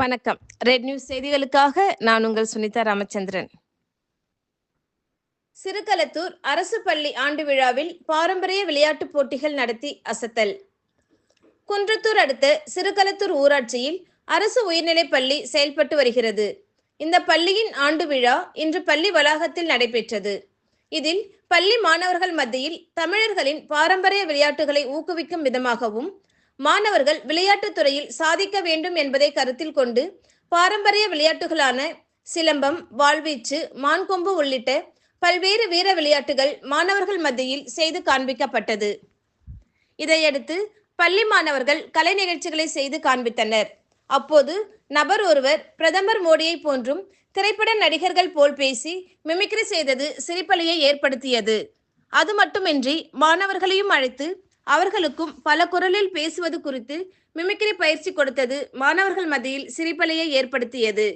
வணக்கம். Red news செய்திகளுக்காக நான் உங்கள் சுனிதா ராமச்சந்திரன். சிறுகலத்தூர் அரசு பள்ளி ஆண்டு விழாவில் பாரம்பரிய விளையாட்டுப் போட்டிகள் நடத்தி அசத்தல். குன்றத்தூர் அடுத்த சிறுகலத்தூர் ஊராட்சியில் அரசு உயர்நிலைப் பள்ளி செயல்பட்டு வருகிறது. இந்த பள்ளியின் ஆண்டு விழா இன்று பள்ளி வளாகத்தில் நடைபெற்றது. இதில் பள்ளி மாணவர்கள் மத்தியில் தமிழர்களின் பாரம்பரிய விளையாட்டுகளை ஊக்குவிக்கும் விதமாகவும் மாணவர்கள் விளையாட்டுத் துறையில் சாதிக்க வேண்டும் என்பதை கருத்தில் கொண்டு பாரம்பரிய விளையாட்டுகளான சிலம்பம் வாள்வீச்சு மான்கொம்பு உள்ளிட்ட பல்வேறு வீர விளையாட்டுகள் மாணவர்கள் மத்தியில் செய்து காண்பிக்கப்பட்டது. இதையடுத்து பள்ளி மாணவர்கள் கலை நிகழ்ச்சிகளை செய்து காண்பித்தனர். அப்போது நபர் ஒருவர் பிரதமர் மோடியை போன்றும் திரைப்பட நடிகர்கள் போல் பேசி மிமிக்ரி செய்தது சிரிப்பலையை ஏற்படுத்தியது. அது மட்டுமின்றி மாணவர்களையும் அழைத்து அவர்களுக்கும் பல குரலில் பேசுவது குறித்து மிமிக்ரி பயிற்சி கொடுத்தது மாணவர்கள் மத்தியில் சிரிப்பலையை ஏற்படுத்தியது.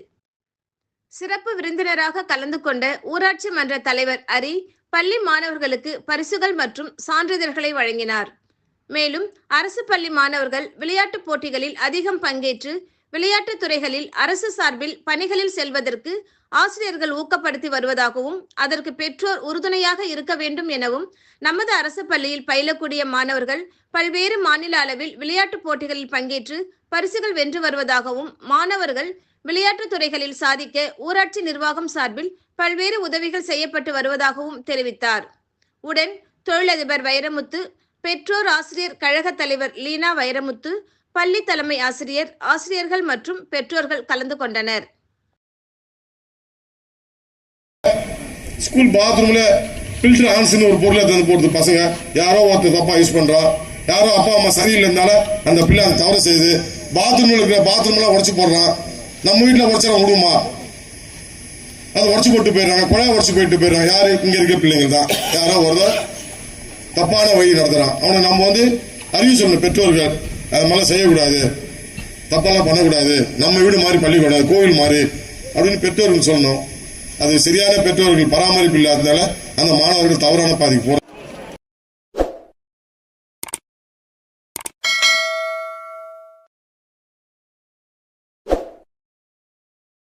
சிறப்பு விருந்தினராக கலந்து கொண்ட ஊராட்சி மன்ற தலைவர் அரி பள்ளி மாணவர்களுக்கு பரிசுகள் மற்றும் சான்றிதழ்களை வழங்கினார். மேலும் அரசு பள்ளி மாணவர்கள் விளையாட்டுப் போட்டிகளில் அதிகம் பங்கேற்று விளையாட்டுத் துறைகளில் அரசு சார்பில் பணிகளில் செல்வதற்கு ஆசிரியர்கள் ஊக்கப்படுத்தி வருவதாகவும் அதற்கு பெற்றோர் உறுதுணையாக இருக்க வேண்டும் எனவும் நமது அரசு பள்ளியில் பயிலக்கூடிய மாணவர்கள் பல்வேறு மாநில அளவில் விளையாட்டுப் போட்டிகளில் பங்கேற்று பரிசுகள் வென்று வருவதாகவும் மாணவர்கள் விளையாட்டுத் துறைகளில் சாதிக்க ஊராட்சி நிர்வாகம் சார்பில் பல்வேறு உதவிகள் செய்யப்பட்டு வருவதாகவும் தெரிவித்தார். உடன் தொழிலதிபர் வைரமுத்து பெற்றோர் ஆசிரியர் கழக தலைவர் லீனா வைரமுத்து பள்ளி தலைமை ஆசிரியர் ஆசிரியர்கள் மற்றும் பெற்றோர்கள் கலந்து கொண்டனர். ஸ்கூல் பாத்ரூம்ல ஃபில்டர் ஆன்ஸ்னு ஒரு பொருளை தந்து போடுது. பசங்க யாரோ ஒருத்தர் தப்பா யூஸ் பண்றா. யாரோ அப்பா அம்மா சரியில்லைனால அந்த பிள்ளை அந்த தவறு செய்யுது பாத்ரூம்ல இருக்கிற பாத்ரூம்லாம் உடச்சு போடுறான் நம்ம வீட்டில் உடச்சா விடுமா? அதை உடச்சு போட்டு போயிடுறாங்க. குழா உடச்சு போயிட்டு போயிடுறாங்க. யாரு? இங்க இருக்க பிள்ளைங்க தான். யாரோ ஒருத்தர் தப்பான வழி நடத்துறான். அவனை நம்ம வந்து அறிவு சொல்லணும். பெற்றோர்கள் அது மாதிரிலாம் செய்யக்கூடாது. தப்பெல்லாம் பண்ணக்கூடாது. நம்ம வீடு மாதிரி பள்ளிக்கூடாது கோவில் மாதிரி அப்படின்னு பெற்றோர்கள் சொல்லணும். அது சரியான பெற்றோர்கள் பராமரிப்பு இல்லாததால அந்த மாணவர்கள் தவறான பாதைக்கு